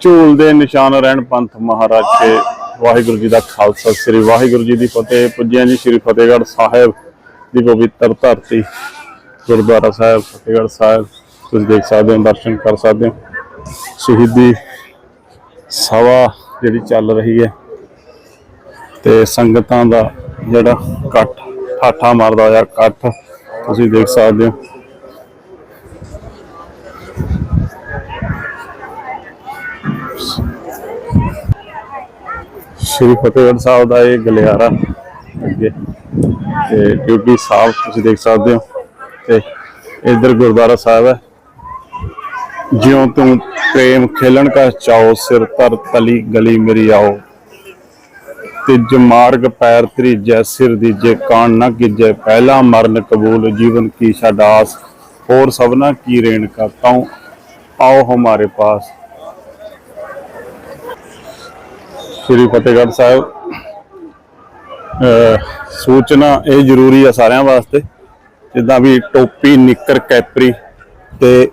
ਝੂਲ ਦੇ ਨਿਸ਼ਾਨ ਰਹਿਣ ਪੰਥ ਮਹਾਰਾਜ ਕੇ ਵਾਹਿਗੁਰੂ ਜੀ ਦਾ ਖਾਲਸਾ। ਸ੍ਰੀ ਵਾਹਿਗੁਰੂ ਜੀ ਦੀ ਫਤਿਹ। ਪੁੱਜਿਆ ਜੀ ਸ੍ਰੀ ਫਤਿਹਗੜ੍ਹ ਸਾਹਿਬ ਦੀ ਪਵਿੱਤਰ ਧਰਤੀ, ਗੁਰਦੁਆਰਾ ਸਾਹਿਬ, ਫਤਿਹਗੜ੍ਹ ਸਾਹਿਬ। ਤੁਸੀਂ ਦੇਖ ਸਕਦੇ ਹੋ, ਦਰਸ਼ਨ ਕਰ ਸਕਦੇ ਹੋ। ਸ਼ਹੀਦੀ ਸਭਾ ਜਿਹੜੀ ਚੱਲ ਰਹੀ ਹੈ ਤੇ ਸੰਗਤਾਂ ਦਾ ਜਿਹੜਾ ਇਕੱਠ, ਠਾਠਾ ਮਾਰਦਾ ਹੋਇਆ ਇਕੱਠ, ਤੁਸੀਂ ਦੇਖ ਸਕਦੇ ਹੋ। ਸ਼੍ਰੀ ਫਤਿਹਗੜ੍ਹ ਸਾਹਿਬ ਦਾ ਇਹ ਗਲਿਆਰਾ ਅੱਗੇ। ਤੇ ਡਿਊਟੀ ਸਾਹਿਬ ਤੁਸੀਂ ਦੇਖ ਸਕਦੇ ਹੋ। ਤੇ ਇਧਰ ਗੁਰਦੁਆਰਾ ਸਾਹਿਬ ਹੈ। ਜਿਉਂ ਤੂੰ ਪ੍ਰੇਮ ਖੇਲਣ ਕਾ ਚਾਓ ਸਿਰ ਧਰ ਤਲੀ ਗਲੀ ਮੇਰੀ ਆਓ। ਤਿਜ ਮਾਰਗ ਪੈਰ ਤਰੀਜੈ ਸਿਰ ਦੀਜੇ ਕਾਣ ਨਾ ਗਿਜੈ ਪਹਿਲਾ ਮਰਨ ਕਬੂਲ, ਜੀਵਨ ਕੀ ਛਡਾਸ ਹੋਰ ਸਭਨਾ ਕੀ ਰੇਣ ਕਾ ਤਉ ਆਓ ਹਮਾਰੇ ਪਾਸ। ਸ੍ਰੀ ਫਤਿਹਗੜ੍ਹ ਸਾਹਿਬ। ਸੂਚਨਾ ਇਹ ਜ਼ਰੂਰੀ ਆ ਸਾਰਿਆਂ ਵਾਸਤੇ, ਜਿੱਦਾਂ ਵੀ ਟੋਪੀ, ਨਿੱਕਰ, ਕੈਪਰੀ ਤੇ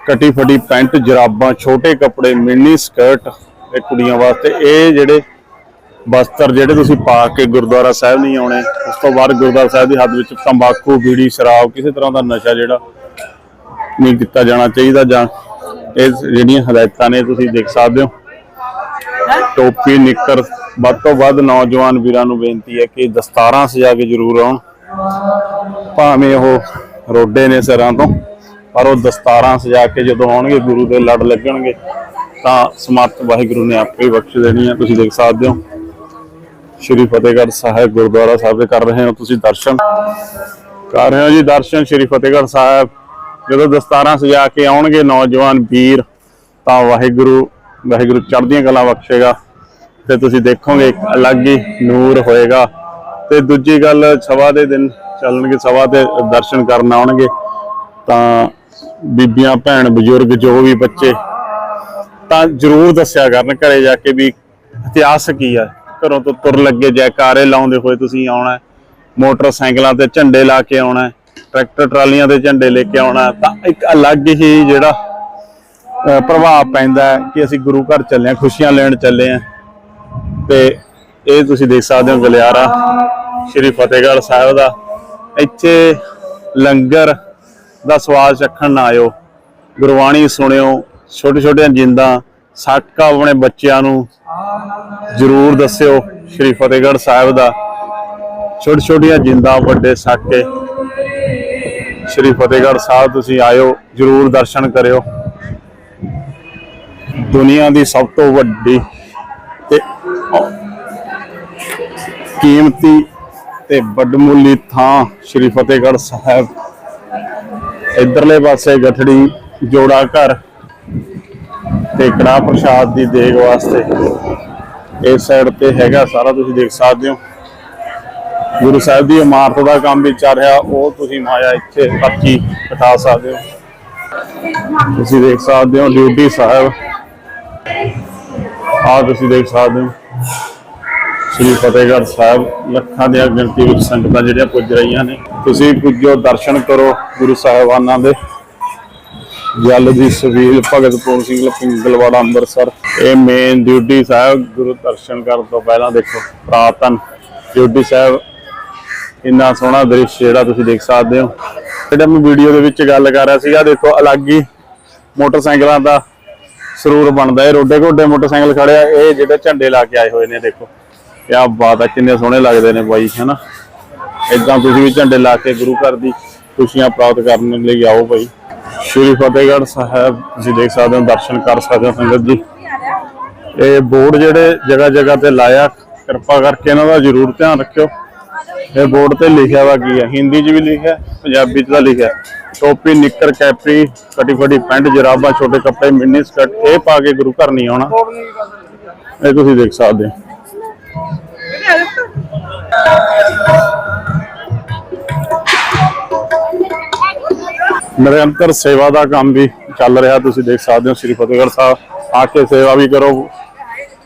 ਕਟੀ ਫਟੀ ਪੈਂਟ, ਜਰਾਬਾਂ, ਛੋਟੇ ਕੱਪੜੇ, ਮਿੰਨੀ ਸਕਰਟ ਇਹ ਕੁੜੀਆਂ ਵਾਸਤੇ। ਇਹ ਜਿਹੜੇ ਬਸਤਰ ਜਿਹੜੇ ਤੁਸੀਂ ਪਾ ਕੇ ਗੁਰਦੁਆਰਾ ਸਾਹਿਬ ਨਹੀਂ ਆਉਣੇ, ਉਸ ਤੋਂ ਬਾਅਦ ਗੁਰਦੁਆਰਾ ਸਾਹਿਬ ਦੀ ਹੱਦ ਵਿੱਚ ਤੰਬਾਕੂ, ਬੀੜੀ, ਸ਼ਰਾਬ, ਕਿਸੇ ਤਰ੍ਹਾਂ ਦਾ ਨਸ਼ਾ ਜਿਹੜਾ ਨਹੀਂ ਦਿੱਤਾ ਜਾਣਾ ਚਾਹੀਦਾ ਜਾਂ ਇਹ ਜਿਹੜੀਆਂ ਹਦਾਇਤਾਂ ਨੇ ਤੁਸੀਂ ਦੇਖ ਸਕਦੇ ਹੋ। ਟੋਪੀ, ਨਿੱਕਰ, ਵੱਧ ਤੋਂ ਵੱਧ ਨੌਜਵਾਨ ਵੀਰਾਂ ਨੂੰ ਬੇਨਤੀ ਹੈ ਕਿ ਦਸਤਾਰਾਂ ਸਜਾ ਕੇ ਜ਼ਰੂਰ ਆਉਣ। ਭਾਵੇਂ ਉਹ ਰੋਡੇ ਨੇ ਸਿਰਾਂ ਤੋਂ, ਪਰ ਉਹ ਦਸਤਾਰਾਂ ਸਜਾ ਕੇ ਜਦੋਂ ਆਉਣਗੇ, ਗੁਰੂ ਦੇ ਲੜ ਲੱਗਣਗੇ, ਤਾਂ ਸਮਰਥ ਵਾਹਿਗੁਰੂ ਨੇ ਆਪੇ ਬਖਸ਼ ਦੇਣੀ ਹੈ। ਤੁਸੀਂ ਦੇਖ ਸਕਦੇ ਹੋ, ਸ਼੍ਰੀ ਫਤਿਹਗੜ੍ਹ ਸਾਹਿਬ ਗੁਰਦੁਆਰਾ ਸਾਹਿਬ ਦੇ ਕਰ ਰਹੇ ਹੋ ਤੁਸੀਂ ਦਰਸ਼ਨ। ਕਰ ਰਹੇ ਹੋ ਜੀ ਦਰਸ਼ਨ ਸ਼੍ਰੀ ਫਤਿਹਗੜ੍ਹ ਸਾਹਿਬ। ਜਦੋਂ ਦਸਤਾਰਾਂ ਸਜਾ ਕੇ ਆਉਣਗੇ ਨੌਜਵਾਨ ਵੀਰ, ਤਾਂ ਵਾਹਿਗੁਰੂ ਵਾਹਿਗੁਰੂ ਚੜ੍ਹਦੀਆਂ ਕਲਾ ਬਖਸ਼ੇਗਾ ਤੇ ਤੁਸੀਂ ਦੇਖੋਗੇ ਇੱਕ ਅਲੱਗ ਹੀ ਨੂਰ ਹੋਏਗਾ। ਤੇ ਦੂਜੀ ਗੱਲ ਸਵਾ ਦੇ ਦਿਨ ਚੱਲਣਗੇ ਸਵਾ ਤੇ ਦਰਸ਼ਨ ਕਰਨ ਆਉਣਗੇ, ਤਾਂ ਬੀਬੀਆਂ, ਭੈਣ, ਬਜ਼ੁਰਗ, ਜੋ ਵੀ ਬੱਚੇ, ਤਾਂ ਜਰੂਰ ਦੱਸਿਆ ਕਰਨ ਘਰੇ ਜਾ ਕੇ ਵੀ ਇਤਿਹਾਸ ਕੀ ਆ। ਘਰੋਂ ਤੋਂ ਤੁਰ ਲੱਗੇ ਜੈਕਾਰੇ ਲਾਉਂਦੇ ਹੋਏ ਤੁਸੀਂ ਆਉਣਾ ਮੋਟਰਸਾਈਕਲਾਂ ਤੇ ਝੰਡੇ ਲਾ ਕੇ ਆਉਣਾ ਟਰੈਕਟਰ ਟਰਾਲੀਆਂ ਤੇ ਝੰਡੇ ਲੈ ਕੇ ਆਉਣਾ ਤਾਂ ਇੱਕ ਅਲੱਗ ਹੀ ਜਿਹੜਾ ਪ੍ਰਭਾਵ ਪੈਂਦਾ ਕਿ ਅਸੀਂ ਗੁਰੂ ਘਰ ਚੱਲੇ ਹਾਂ, ਖੁਸ਼ੀਆਂ ਲੈਣ ਚੱਲੇ ਹਾਂ। ਤੇ ਇਹ ਤੁਸੀਂ ਦੇਖ ਸਕਦੇ ਹੋ ਗਲਿਆਰਾ, ਸ਼੍ਰੀ ਫਤਿਹਗੜ੍ਹ ਸਾਹਿਬ ਦਾ। ਇੱਥੇ ਲੰਗਰ ਦਾ ਸਵਾਦ ਚੱਖਣ ਨਾ ਆਇਓ। ਗੁਰਬਾਣੀ ਸੁਣਿਓ ਛੋਟੇ ਛੋਟੀਆਂ ਜਿੰਦਾਂ, ਸਾਕਾ ਆਪਣੇ ਬੱਚਿਆਂ ਨੂੰ ਜਰੂਰ ਦੱਸਿਓ, ਸ਼੍ਰੀ ਫਤਿਹਗੜ੍ਹ ਸਾਹਿਬ ਦਾ। ਛੋਟੀ ਛੋਟੀਆਂ ਜਿੰਦਾਂ, ਵੱਡੇ ਸਾਕੇ। ਸ਼੍ਰੀ ਫਤਿਹਗੜ੍ਹ ਸਾਹਿਬ ਤੁਸੀਂ ਆਇਓ, ਜਰੂਰ ਦਰਸ਼ਨ ਕਰਿਓ। ਦੁਨੀਆ ਦੀ ਸਭ ਤੋਂ ਵੱਡੀ ਤੇ ਕੀਮਤੀ ਤੇ ਵੱਡਮੁੱਲੀ ਥਾਂ ਸ਼੍ਰੀ ਫਤਿਹਗੜ੍ਹ ਸਾਹਿਬ। ਇਧਰਲੇ ਪਾਸੇ ਗਠੜੀ, ਜੋੜਾ ਘਰ ਤੇ ਕੜਾ ਪ੍ਰਸ਼ਾਦ ਦੀ ਦੇਗ ਵਾਸਤੇ। ਇਸ ਸਾਈਡ ਤੇ ਹੈਗਾ ਸਾਰਾ ਤੁਸੀਂ ਦੇਖ ਸਕਦੇ ਹੋ। ਗੁਰੂ ਸਾਹਿਬ ਦੀ ਇਮਾਰਤ ਦਾ ਕੰਮ ਵੀ ਚੱਲ ਰਿਹਾ, ਉਹ ਤੁਸੀਂ ਮਾਇਆ ਇੱਥੇ ਪਰਚੀ ਬਿਠਾ ਸਕਦੇ ਹੋ। ਤੁਸੀਂ ਦੇਖ ਸਕਦੇ ਹੋ ਡਿਊਟੀ ਸਾਹਿਬ। ਆ ਤੁਸੀਂ ਦੇਖ ਸਕਦੇ ਹੋ। ਸ੍ਰੀ ਫਤਿਹਗੜ੍ਹ ਸਾਹਿਬ ਲੱਖਾਂ ਦੀਆਂ ਗਿਣਤੀ ਵਿੱਚ ਸੰਗਤਾਂ ਜਿਹੜੀਆਂ ਪੁੱਜ ਰਹੀਆਂ ਨੇ। ਤੁਸੀਂ ਪੁੱਜੋ, ਦਰਸ਼ਨ ਕਰੋ ਗੁਰੂ ਸਾਹਿਬਾਨਾਂ ਦੇ। ਜਲ ਦੀ ਸਵੀਲ ਭਗਤ ਪੂਰਨ ਸਿੰਘ ਪਿੰਗਲਵਾੜਾ ਅੰਮ੍ਰਿਤਸਰ। ਇਹ ਮੇਨ ਡਿਊਟੀ ਸਾਹਿਬ, ਗੁਰੂ ਦਰਸ਼ਨ ਕਰਨ ਤੋਂ ਪਹਿਲਾਂ ਦੇਖੋ, ਪ੍ਰਾਤਨ। ਡਿਊਟੀ ਸਾਹਿਬ, ਇੰਨਾ ਸੋਹਣਾ ਦ੍ਰਿਸ਼ ਜਿਹੜਾ ਤੁਸੀਂ ਦੇਖ ਸਕਦੇ ਹੋ। ਜਿਹੜਾ ਮੈਂ ਵੀਡੀਓ ਦੇ ਵਿੱਚ ਗੱਲ ਕਰ ਰਿਹਾ ਸੀਗਾ, ਦੇਖੋ, ਅਲੱਗ ਹੀ ਮੋਟਰਸਾਈਕਲਾਂ ਦਾ ਸਰੂਰ ਬਣਦਾ ਹੈ। ਰੋਡੇ ਘੋਡੇ ਮੋਟਰਸਾਈਕਲ ਖੜਿਆ ਇਹ ਜਿਹੜੇ ਝੰਡੇ ਲਾ ਕੇ ਆਏ ਹੋਏ ਨੇ, ਦੇਖੋ। ਕਿਆ ਬਾਤ ਹੈ ਕਿੰਨੇ ਸੋਹਣੇ ਲੱਗਦੇ ਨੇ ਬਾਈ, ਹੈਨਾ? ਇਦਾਂ ਤੁਸੀਂ ਵੀ ਝੰਡੇ ਲਾ ਕੇ ਗੁਰੂ ਘਰ ਦੀ ਖੁਸ਼ੀਆਂ ਪ੍ਰਾਪਤ ਕਰਨ ਲਈ ਆਓ ਭਾਈ ਸ਼੍ਰੀ ਫਤਿਹਗੜ੍ਹ ਸਾਹਿਬ ਤੁਸੀਂ ਦੇਖ ਸਕਦੇ ਹੋ, ਦਰਸ਼ਨ ਕਰ ਸਕਦੇ ਹੋ ਸੰਗਤ ਜੀ। ਇਹ ਬੋਰਡ ਜਿਹੜੇ ਜਗ੍ਹਾ ਜਗ੍ਹਾ ਤੇ ਲਾਇਆ, ਕਿਰਪਾ ਕਰਕੇ ਇਹਨਾਂ ਦਾ ਜ਼ਰੂਰ ਧਿਆਨ ਰੱਖਿਓ। ਇਹ ਬੋਰਡ ਤੇ ਲਿਖਿਆ ਵਾ ਕੀ ਹੈ ਹਿੰਦੀ 'ਚ ਵੀ ਲਿਖਿਆ, ਪੰਜਾਬੀ 'ਚ ਤਾਂ ਲਿਖਿਆ। ਟੋਪੀ ਨਿੱਕਰ ਕੈਪਰੀ ਕਟੀ ਫਟੀ ਪੈਂਟ ਜਰਾਬਾਂ ਛੋਟੇ ਕੱਪੜੇ ਮਿੰਨੀ ਸਕਰਟ ਇਹ ਪਾ ਕੇ ਗੁਰੂ ਘਰ ਨਹੀਂ ਆਉਣਾ ਇਹ ਤੁਸੀਂ ਦੇਖ ਸਕਦੇ ਹੋ ਨਿਰੰਤਰ ਸੇਵਾ ਦਾ ਕੰਮ ਵੀ ਚੱਲ ਰਿਹਾ ਤੁਸੀਂ ਦੇਖ ਸਕਦੇ ਹੋ ਸ੍ਰੀ ਫਤਿਹਗੜ੍ਹ ਸਾਹਿਬ ਆ ਕੇ ਸੇਵਾ ਵੀ ਕਰੋ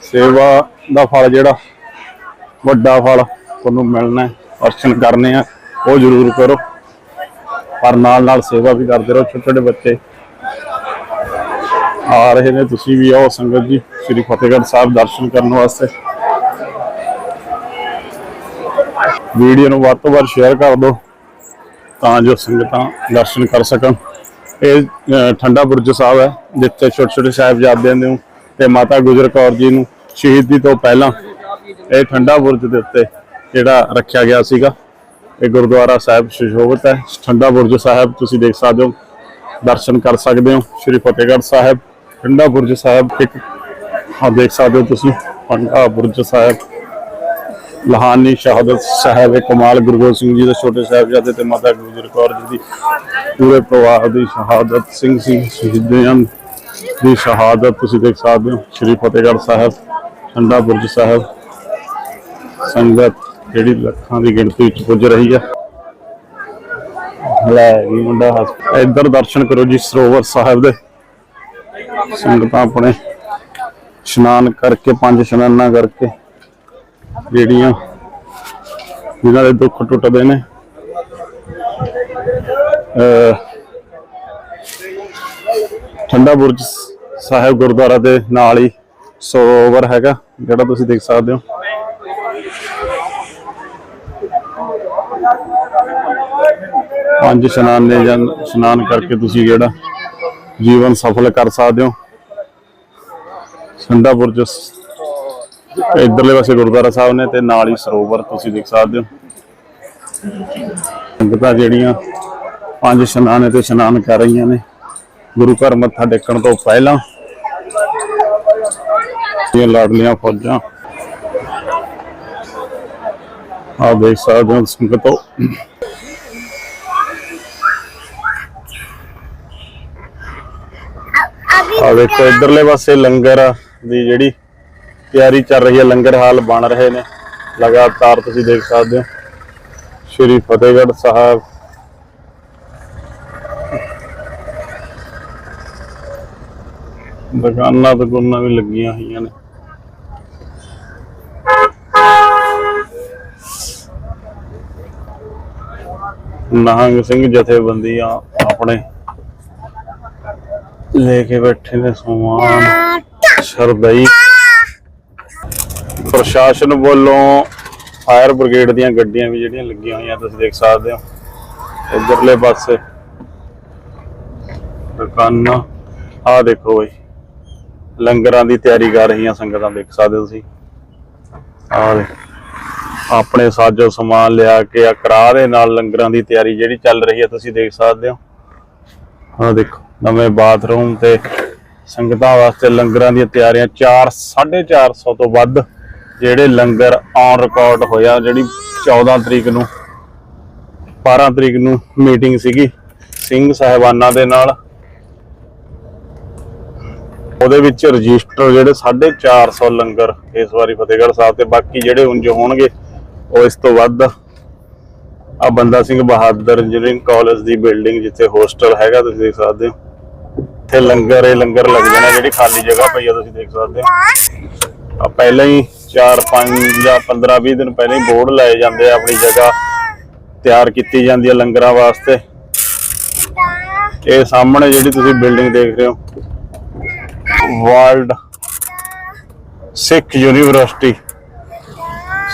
ਸੇਵਾ ਦਾ ਫਲ ਜਿਹੜਾ ਵੱਡਾ ਫਲ ਤੁਹਾਨੂੰ ਮਿਲਣਾ ਹੈ ਦਰਸ਼ਨ ਕਰਨੇ ਆ ਉਹ ਜ਼ਰੂਰ ਕਰੋ ਪਰ ਨਾਲ ਨਾਲ ਸੇਵਾ ਵੀ ਕਰਦੇ ਰਹੋ, ਛੋਟੇ ਛੋਟੇ ਬੱਚੇ। ਆ ਰਹੇ ਨੇ, ਤੁਸੀਂ ਵੀ ਆਓ ਸੰਗਤ ਜੀ, ਸ੍ਰੀ ਫਤਿਹਗੜ੍ਹ ਸਾਹਿਬ ਦਰਸ਼ਨ ਕਰਨ ਵਾਸਤੇ। ਵੀਡੀਓ ਨੂੰ ਵੱਧ ਤੋਂ ਵੱਧ ਸ਼ੇਅਰ ਕਰ ਦਿਓ, ਤਾਂ ਜੋ ਸੰਗਤਾਂ ਦਰਸ਼ਨ ਕਰ ਸਕਣ। ਇਹ ਠੰਡਾ ਬੁਰਜ ਸਾਹਿਬ ਹੈ, ਜਿੱਥੇ ਛੋਟੇ ਛੋਟੇ ਸਾਹਿਬਜ਼ਾਦਿਆਂ ਨੂੰ ਤੇ ਮਾਤਾ ਗੁਜਰ ਕੌਰ ਜੀ ਨੂੰ ਸ਼ਹੀਦੀ ਤੋਂ ਪਹਿਲਾਂ ਇਹ ਠੰਡਾ ਬੁਰਜ ਦੇ ਉੱਤੇ ਜਿਹੜਾ ਰੱਖਿਆ ਗਿਆ ਸੀਗਾ। ਇਹ ਗੁਰਦੁਆਰਾ ਸਾਹਿਬ ਸੁਸ਼ੋਭਿਤ ਹੈ। ਠੰਡਾ ਬੁਰਜ ਸਾਹਿਬ ਤੁਸੀਂ ਦੇਖ ਸਕਦੇ ਹੋ। ਦਰਸ਼ਨ ਕਰ ਸਕਦੇ ਹੋ। ਸ਼੍ਰੀ ਫਤਿਹਗੜ੍ਹ ਸਾਹਿਬ, ਠੰਡਾ ਬੁਰਜ ਸਾਹਿਬ ਇੱਕ ਆ ਦੇਖ ਸਕਦੇ ਹੋ ਤੁਸੀਂ, ਠੰਡਾ ਬੁਰਜ ਸਾਹਿਬ। ਲਹਾਨੀ ਸ਼ਹਾਦਤ ਸਾਹਿਬ ਇਹ ਕਮਾਲ ਗੁਰੂ ਗੋਬਿੰਦ ਸਿੰਘ ਜੀ ਦੇ ਛੋਟੇ ਸਾਹਿਬਜ਼ਾਦੇ ਤੇ ਮਾਤਾ ਗੁਜਰ ਕੌਰ ਜੀ ਦੀ ਪੂਰੇ ਪਰਿਵਾਰ ਦੀ ਸ਼ਹਾਦਤ ਸਿੰਘ ਸਿੰਘ ਸ਼ਹੀਦਾਂ ਦੀ ਸ਼ਹਾਦਤ ਤੁਸੀਂ ਦੇਖ ਸਕਦੇ ਹੋ। ਸ਼੍ਰੀ ਫਤਿਹਗੜ੍ਹ ਸਾਹਿਬ, ਠੰਡਾ ਬੁਰਜ ਸਾਹਿਬ। ਸੰਗਤ ਜਿਹੜੀ ਲੱਖਾਂ ਦੀ ਗਿਣਤੀ ਵਿੱਚ ਪੁੱਜ ਰਹੀ ਹੈ। ਲੈ ਵੀ ਮੁੰਡਾ ਇੱਧਰ ਦਰਸ਼ਨ ਕਰੋ ਜੀ ਸਰੋਵਰ ਸਾਹਿਬ ਦੇ। ਸੰਗਤਾਂ ਆਪਣੇ ਇਸ਼ਨਾਨ ਕਰਕੇ, ਪੰਜ ਇਸ਼ਨਾਨਾਂ ਕਰਕੇ ਜਿਹੜੀਆਂ ਜਿਨ੍ਹਾਂ ਦੇ ਦੁੱਖ ਟੁੱਟਦੇ ਨੇ। ਅਹ ਠੰਡਾ ਬੁਰਜ ਸਾਹਿਬ ਗੁਰਦੁਆਰਾ ਦੇ ਨਾਲ ਹੀ ਸਰੋਵਰ ਹੈਗਾ, ਜਿਹੜਾ ਤੁਸੀਂ ਦੇਖ ਸਕਦੇ ਹੋ। ਪੰਜ ਇਸ਼ਨਾਨ ਨੇ ਜਾਂ ਇਸ਼ਨਾਨ ਕਰਕੇ ਤੁਸੀਂ ਜਿਹੜਾ ਜੀਵਨ ਸਫਲ ਕਰ ਸਕਦੇ ਹੋ। ਠੰਡਾ ਬੁਰਜ ਇਧਰਲੇ ਪਾਸੇ ਗੁਰਦੁਆਰਾ ਸਾਹਿਬ ਨੇ ਤੇ ਨਾਲ ਹੀ ਸਰੋਵਰ ਤੁਸੀਂ ਦੇਖ ਸਕਦੇ ਹੋ। ਸੰਗਤਾਂ ਜਿਹੜੀਆਂ ਪੰਜ ਇਸ਼ਨਾਨ ਤੇ ਇਸ਼ਨਾਨ ਕਰ ਰਹੀਆਂ ਨੇ। ਗੁਰੂ ਘਰ ਮੱਥਾ ਟੇਕਣ ਤੋਂ ਪਹਿਲਾਂ ਇਹ ਲਾਡਲੀਆਂ ਫੌਜਾਂ। ਆ ਦੇਖ ਸਕਦੇ ਹੋ ਸੰਗਤੋ। ਆ ਦੇਖੋ ਇਧਰਲੇ ਪਾਸੇ ਲੰਗਰ ਦੀ ਜਿਹੜੀ ਤਿਆਰੀ ਚੱਲ ਰਹੀ ਹੈ ਲੰਗਰ ਹਾਲ ਬਣ ਰਹੇ ਨੇ। ਲਗਾਤਾਰ ਤੁਸੀਂ ਦੇਖ ਸਕਦੇ ਹੋ, ਸ਼੍ਰੀ ਫਤਿਹਗੜ੍ਹ ਸਾਹਿਬ। ਦੁਕਾਨਾਂ ਦੁਕਾਨਾਂ ਵੀ ਲੱਗੀਆਂ ਹੋਈਆਂ ਨੇ। ਨਹੰਗ ਸਿੰਘ ਜਥੇਬੰਦੀਆਂ ਆਪਣੇ ਲੈ ਕੇ ਬੈਠੇ ਨੇ ਸਮਾਨ ਸ਼ਰਦਈ ਪ੍ਰਸ਼ਾਸਨ ਵੱਲੋਂ ਫਾਇਰ ਬ੍ਰਿਗੇਡ ਦੀਆਂ ਗੱਡੀਆਂ ਵੀ ਜਿਹੜੀਆਂ ਲੱਗੀਆਂ ਹੋਈਆਂ, ਤੁਸੀਂ ਦੇਖ ਸਕਦੇ ਹੋ। ਇਧਰਲੇ ਪਾਸੇ। ਦੁਕਾਨਾਂ। ਆ ਦੇਖੋ ਬਈ। ਲੰਗਰਾਂ ਦੀ ਤਿਆਰੀ ਕਰ ਰਹੀਆਂ ਸੰਗਤਾਂ, ਦੇਖ ਸਕਦੇ ਹੋ ਤੁਸੀਂ। ਆ ਆਪਣੇ ਸਾਜੋ ਸਮਾਨ ਲਿਆ ਕੇ ਆ ਕਰਾ ਦੇ ਨਾਲ ਲੰਗਰਾਂ ਦੀ ਤਿਆਰੀ ਜਿਹੜੀ ਚੱਲ ਰਹੀ ਹੈ, ਤੁਸੀਂ ਦੇਖ ਸਕਦੇ ਹੋ। ਆ ਦੇਖੋ। ਨਵੇਂ ਬਾਥਰੂਮ ਤੇ ਸੰਗਤਾਂ ਵਾਸਤੇ ਲੰਗਰਾਂ ਦੀਆਂ ਤਿਆਰੀਆਂ 4 450 ਤੋਂ ਵੱਧ ਜਿਹੜੇ ਲੰਗਰ ਔਨ ਰਿਕਾਰਡ ਹੋਇਆ, ਜਿਹੜੀ 14 ਤਰੀਕ ਨੂੰ 12 ਤਰੀਕ ਨੂੰ ਮੀਟਿੰਗ ਸੀਗੀ ਸਿੰਘ ਸਾਹਿਬਾਨਾਂ ਦੇ ਨਾਲ। ਉਹਦੇ ਵਿੱਚ ਰਜਿਸਟਰ ਜਿਹੜੇ 450 ਲੰਗਰ ਇਸ ਵਾਰੀ ਫਤਿਹਗੜ੍ਹ ਸਾਹਿਬ ਤੇ, ਬਾਕੀ ਜਿਹੜੇ ਉਂਝ ਹੋਣਗੇ, ਉਹ ਇਸ ਤੋਂ ਵੱਧ। ਆ ਬੰਦਾ ਸਿੰਘ ਬਹਾਦਰ ਇੰਜੀਨੀਅਰਿੰਗ ਕਾਲਜ ਦੀ ਬਿਲਡਿੰਗ ਜਿੱਥੇ ਹੋਸਟਲ ਹੈਗਾ, ਤੁਸੀਂ ਦੇਖ ਸਕਦੇ ਹੋ। ਇੱਥੇ ਲੰਗਰ ਇਹ ਲੰਗਰ ਲੱਗ ਜਾਣਾ, ਜਿਹੜੀ ਖਾਲੀ ਜਗ੍ਹਾ ਪਈ ਆ ਤੁਸੀਂ ਦੇਖ ਸਕਦੇ ਹੋ। ਆ ਪਹਿਲਾਂ ਹੀ 4 5 ਜਾਂ 15 20 ਦਿਨ ਪਹਿਲਾਂ ਹੀ ਬੋਰਡ ਲਾਏ ਜਾਂਦੇ ਆ ਆਪਣੀ ਜਗ੍ਹਾ। ਤਿਆਰ ਕੀਤੀ ਜਾਂਦੀ ਹੈ ਲੰਗਰਾਂ ਵਾਸਤੇ। ਇਹ ਸਾਹਮਣੇ ਜਿਹੜੀ ਤੁਸੀਂ ਬਿਲਡਿੰਗ ਦੇਖ ਰਹੇ ਹੋ, world Sikh university,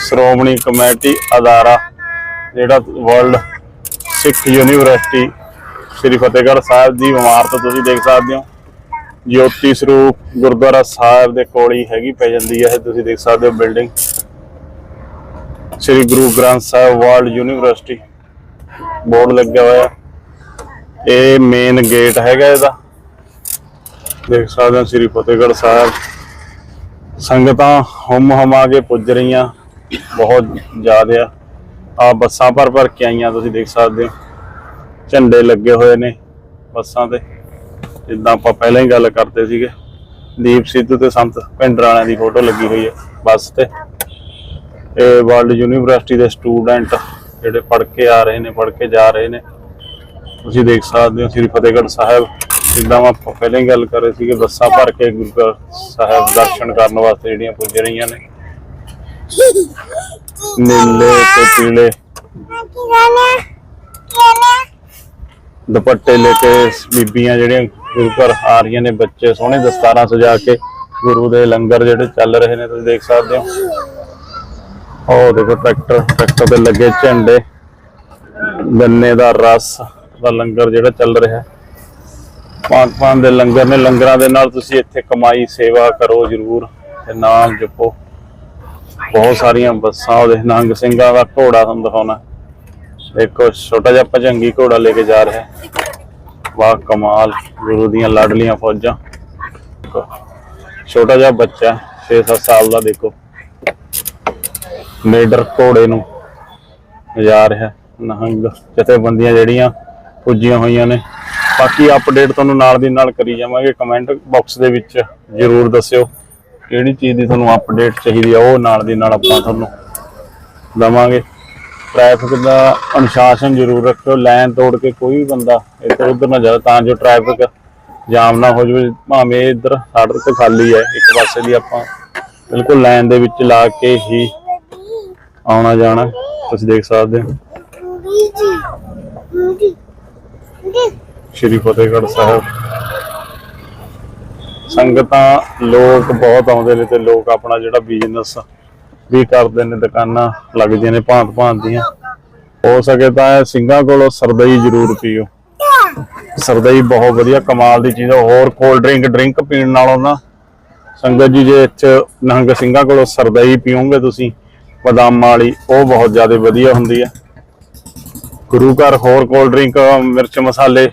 Shiromani committee ਅਦਾਰਾ, ਜਿਹੜਾ ਵਰਲਡ ਸਿੱਖ ਯੂਨੀਵਰਸਿਟੀ ਸ੍ਰੀ ਫਤਿਹਗੜ੍ਹ ਸਾਹਿਬ ਦੀ ਇਮਾਰਤ ਤੁਸੀਂ ਦੇਖ ਸਕਦੇ ਹੋ। ਜੋਤੀ ਸਰੂਪ ਗੁਰਦੁਆਰਾ ਸਾਹਿਬ ਦੇ ਕੋਲ ਹੀ ਹੈਗੀ, ਪੈ ਜਾਂਦੀ ਹੈ ਇਹ ਤੁਸੀਂ ਦੇਖ ਸਕਦੇ ਹੋ building. Sri Guru Granth Sahib world university board ਲੱਗਿਆ ਹੋਇਆ। ਇਹ ਮੇਨ ਗੇਟ ਹੈਗਾ ਇਹਦਾ। ਦੇਖ ਸਕਦੇ ਹੋ ਸ੍ਰੀ ਫਤਿਹਗੜ੍ਹ ਸਾਹਿਬ। ਸੰਗਤਾਂ ਹਮ ਹਮਾ ਕੇ ਪੁੱਜ ਰਹੀਆਂ, ਬਹੁਤ ਜ਼ਿਆਦਾ ਆ। ਆ ਬੱਸਾਂ ਭਰ ਭਰ ਕੇ ਆਈਆਂ, ਤੁਸੀਂ ਦੇਖ ਸਕਦੇ ਹੋ। ਝੰਡੇ ਲੱਗੇ ਹੋਏ ਨੇ ਬੱਸਾਂ ਤੇ। ਜਿੱਦਾਂ ਆਪਾਂ ਪਹਿਲਾਂ ਹੀ ਗੱਲ ਕਰਦੇ ਸੀਗੇ, ਦੀਪ ਸਿੱਧੂ ਤੇ ਸੰਤ ਪਿੰਡਰ ਵਾਲਿਆਂ ਦੀ ਫੋਟੋ ਲੱਗੀ ਹੋਈ ਹੈ ਬੱਸ ਤੇ। ਇਹ ਵਰਲਡ ਯੂਨੀਵਰਸਿਟੀ ਦੇ ਸਟੂਡੈਂਟ ਜਿਹੜੇ ਪੜ੍ਹ ਕੇ ਆ ਰਹੇ ਨੇ, ਪੜ੍ਹ ਕੇ ਜਾ ਰਹੇ ਨੇ। ਤੁਸੀਂ ਦੇਖ ਸਕਦੇ ਹੋ ਸ੍ਰੀ ਫਤਿਹਗੜ੍ਹ ਸਾਹਿਬ, ਜਿੱਦਾਂ ਆਪਾਂ ਪਹਿਲਾਂ ਹੀ ਗੱਲ ਕਰ ਰਹੇ ਸੀਗੇ, ਬੱਸਾਂ ਭਰ ਕੇ ਗੁਰੂ ਘਰ ਸਾਹਿਬ ਦਰਸ਼ਨ ਕਰਨ ਵਾਸਤੇ ਜਿਹੜੀਆਂ ਪੁੱਜ ਰਹੀਆਂ ਨੇ। ਨੀਲੇ ਤੇ ਪੀਲੇ। ਦੁਪੱਟੇ ਲੈ ਕੇ ਬੀਬੀਆਂ ਜਿਹੜੀਆਂ ਗੁਰੂ ਘਰ ਆ ਰਹੀਆਂ ਨੇ ਬੱਚੇ, ਸੋਹਣੇ ਦਸਤਾਰਾਂ ਸਜਾ ਕੇ ਗੁਰੂ ਦੇ ਲੰਗਰ ਜਿਹੜੇ ਚੱਲ ਰਹੇ ਨੇ, ਤੁਸੀਂ ਦੇਖ ਸਕਦੇ ਹੋ। ਉਹ ਦੇਖੋ ਟਰੈਕਟਰ ਟਰੈਕਟਰ ਤੇ ਲੱਗੇ ਝੰਡੇ, ਗੰਨੇ ਦਾ ਰਸ ਦਾ ਲੰਗਰ ਜਿਹੜਾ ਚੱਲ ਰਿਹਾ। ਹੈ ਪਾਕ ਦੇ ਲੰਗਰ ਨੇ, ਲੰਗਰਾਂ ਦੇ ਨਾਲ ਤੁਸੀਂ ਇੱਥੇ ਕਮਾਈ, ਸੇਵਾ ਕਰੋ ਜਰੂਰ, ਤੇ ਨਾਮ ਜਪੋ। ਬਹੁਤ ਸਾਰੀਆਂ ਬੱਸਾਂ, ਉਹਦੇ ਨੰਗ ਸਿੰਘਾਂ ਦਾ ਘੋੜਾ ਤੁਹਾਨੂੰ ਦਿਖਾਉਣਾ। ਦੇਖੋ, ਛੋਟਾ ਜਿਹਾ ਭਜੰਗੀ ਘੋੜਾ ਲੈ ਕੇ ਜਾ ਰਿਹਾ ਵਾਹ, ਕਮਾਲ, ਗੁਰੂ ਦੀਆਂ ਲਾਡਲੀਆਂ ਫੌਜਾਂ। ਛੋਟਾ ਜਿਹਾ ਬੱਚਾ 6-7 ਸਾਲ ਦਾ, ਦੇਖੋ। ਲੀਡਰ ਘੋੜੇ ਨੂੰ ਜਾ ਰਿਹਾ, ਨਹੰਗ ਜਥੇਬੰਦੀਆਂ ਜਿਹੜੀਆਂ ਪੁੱਜੀਆਂ ਹੋਈਆਂ ਨੇ। ਬਾਕੀ ਅਪਡੇਟ ਤੁਹਾਨੂੰ ਨਾਲ ਦੀ ਨਾਲ ਕਰੀ ਜਾਵਾਂਗੇ। ਕਮੈਂਟ ਬਾਕਸ ਦੇ ਵਿੱਚ ਜਰੂਰ ਦੱਸਿਓ ਕਿਹੜੀ ਚੀਜ਼ ਦੀ ਤੁਹਾਨੂੰ ਅਪਡੇਟ ਚਾਹੀਦੀ ਆ, ਉਹ ਨਾਲ ਦੀ ਨਾਲ ਆਪਾਂ ਤੁਹਾਨੂੰ ਦਵਾਂਗੇ। ਟ੍ਰੈਫਿਕ ਦਾ ਅਨੁਸ਼ਾਸਨ ਜ਼ਰੂਰ ਰੱਖਿਓ ਲਾਈਨ ਤੋੜ ਕੇ ਕੋਈ ਵੀ ਬੰਦਾ ਇੱਧਰ ਉੱਧਰ ਨਾ ਜਾਵੇ, ਤਾਂ ਜੋ ਟ੍ਰੈਫਿਕ ਜਾਮ ਨਾ ਹੋ ਜਾਵੇ। ਭਾਵੇਂ ਇੱਧਰ ਸੜਕ ਤੇ ਖਾਲੀ ਹੈ, ਇੱਕ ਪਾਸੇ ਦੀ ਆਪਾਂ ਬਿਲਕੁਲ ਲਾਈਨ ਦੇ ਵਿੱਚ ਲਾ ਕੇ ਹੀ ਆਉਣਾ ਜਾਣਾ, ਤੁਸੀਂ ਦੇਖ ਸਕਦੇ ਹੋ। ਸ਼੍ਰੀ ਫਤਿਹਗੜ੍ਹ ਸਾਹਿਬ। ਸੰਗਤਾਂ ਲੋਕ ਬਹੁਤ ਆਉਂਦੇ ਨੇ ਤੇ ਲੋਕ ਆਪਣਾ ਜਿਹੜਾ ਬਿਜ਼ਨਸ ਵੀ ਕਰਦੇ ਨੇ ਦੁਕਾਨਾਂ ਲੱਗਦੀਆਂ ਨੇ ਭਾਂਤ ਭਾਂਤ ਦੀਆਂ। ਹੋ ਸਕੇ ਤਾਂ ਇਹ ਸਿੰਘਾਂ ਕੋਲੋਂ ਸਰਦਈ ਜ਼ਰੂਰ ਪੀਓ। ਸਰਦਈ ਬਹੁਤ ਵਧੀਆ ਕਮਾਲ ਦੀ ਚੀਜ਼ ਹੈ ਹੋਰ ਕੋਲਡ ਡਰਿੰਕ ਡਰਿੰਕ ਪੀਣ ਨਾਲੋਂ ਨਾ ਸੰਗਤ ਜੀ, ਜੇ ਇੱਥੇ ਨਹੰਗ ਸਿੰਘਾਂ ਕੋਲੋਂ ਸਰਦਈ ਪੀਓਗੇ ਤੁਸੀਂ, ਬਦਾਮਾਂ ਵਾਲੀ, ਉਹ ਬਹੁਤ ਜ਼ਿਆਦਾ ਵਧੀਆ ਹੁੰਦੀ ਹੈ ਗੁਰੂ ਘਰ ਹੋਰ ਕੋਲਡ ਡਰਿੰਕ ਮਿਰਚ ਮਸਾਲੇ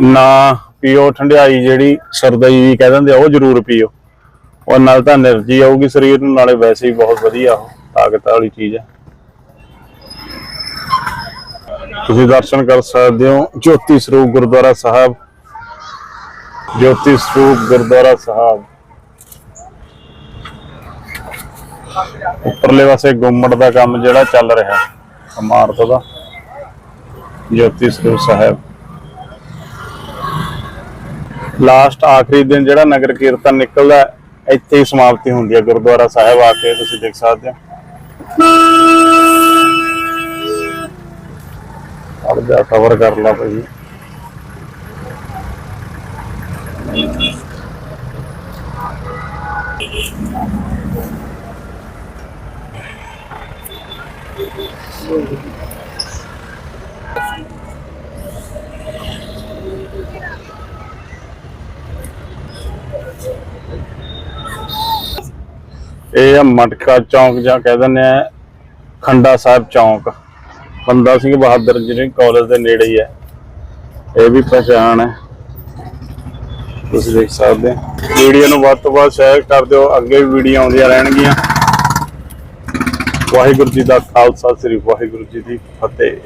ਨਾ ਪੀਓ। ਠੰਡਿਆਈ ਜਿਹੜੀ ਸਰਦਈ ਵੀ ਕਹਿ ਦਿੰਦੇ ਆ, ਉਹ ਜ਼ਰੂਰ ਪੀਓ। ਔਰ ਨਾਲ ਤਾਂ એનર્ਜੀ ਆਊਗੀ ਸਰੀਰ ਨੂੰ, ਨਾਲੇ ਵੈਸੇ ਹੀ ਬਹੁਤ ਵਧੀਆ ਉਹ ਤਾਕਤ ਵਾਲੀ ਚੀਜ਼ ਹੈ। ਤੁਸੀਂ ਦਰਸ਼ਨ ਕਰ ਸਕਦੇ ਹੋ ਜੋਤੀ ਸਰੂਪ ਗੁਰਦੁਆਰਾ ਸਾਹਿਬ। ਜੋਤੀ ਸਰੂਪ ਗੁਰਦੁਆਰਾ ਸਾਹਿਬ। ਉੱਪਰਲੇ ਪਾਸੇ ਗੁੰਮੜ ਦਾ ਕੰਮ ਜਿਹੜਾ ਚੱਲ ਰਿਹਾ, ਇਮਾਰਤ ਦਾ। ਜੋਤੀ ਸਰੂਪ ਸਾਹਿਬ। ਲਾਸਟ ਆਖਰੀ ਦਿਨ ਜਿਹੜਾ ਨਗਰ ਕੀਰਤਨ ਨਿਕਲਦਾ ਇੱਥੇ ਹੀ ਸਮਾਪਤੀ ਹੁੰਦੀ ਹੈ, ਗੁਰਦੁਆਰਾ ਸਾਹਿਬ ਆ ਕੇ ਤੁਸੀਂ ਦੇਖ ਸਕਦੇ ਹੋ। ਅੜ ਜਾ ਕਵਰ ਕਰ ਲਾ ਭਾਈ। ਇਹ ਆ ਮਟਕਾ ਚੌਂਕ ਜਾਂ ਕਹਿ ਦਿੰਦੇ ਆ ਖੰਡਾ ਸਾਹਿਬ ਚੌਂਕ। ਬੰਦਾ ਸਿੰਘ ਬਹਾਦਰ ਇੰਜੀਨੀਅਰਿੰਗ ਕਾਲਜ ਦੇ ਨੇੜੇ ਹੀ ਹੈ ਇਹ ਵੀ ਪਛਾਣ ਹੈ। ਤੁਸੀਂ ਦੇਖ ਸਕਦੇ ਹੋ ਵੀਡੀਓ ਨੂੰ ਵੱਧ ਤੋਂ ਵੱਧ ਸ਼ੇਅਰ ਕਰ ਦਿਓ। ਅੱਗੇ ਵੀ ਵੀਡੀਓ ਆਉਂਦੀਆਂ ਰਹਿਣਗੀਆਂ। ਵਾਹਿਗੁਰੂ ਜੀ ਦਾ ਖਾਲਸਾ, ਸ੍ਰੀ ਵਾਹਿਗੁਰੂ ਜੀ ਦੀ ਫਤਿਹ।